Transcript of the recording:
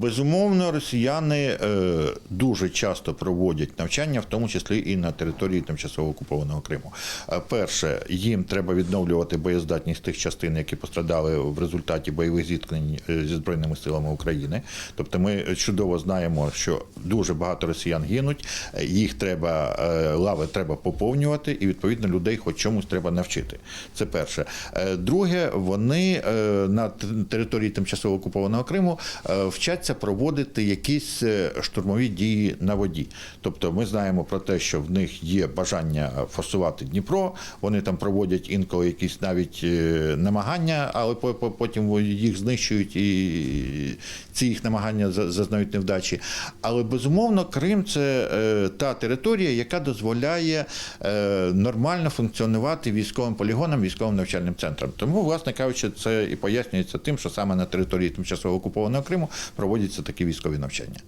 Безумовно, росіяни е, дуже часто проводять навчання, в тому числі і на території тимчасово окупованого Криму. Е, Перше, їм треба відновлювати боєздатність тих частин, які пострадали в результаті бойових зіткнень е, зі збройними силами України. Тобто, ми чудово знаємо, що дуже багато росіян гинуть, їх треба лави треба поповнювати, і відповідно людей хоч чомусь треба навчити. Це перше. Друге, вони на території тимчасово окупованого Криму е, вчаться проводити якісь е, штурмові дії на воді. Тобто, ми знаємо про те, що в них є бажання форсувати Дніпро. Вони там проводять інколи якісь навіть е, намагання, але по- по- потім їх знищують і ці їх намагання зазнають невдачі. Але безумовно, Крим це е, та територія, яка дозволяє нормально функціонувати військовим полігонам, військовим навчальним центрам. Тому, власне кажучи, це і пояснюється тим, що саме на території тимчасово окупованого Криму проводяться такі військові навчання.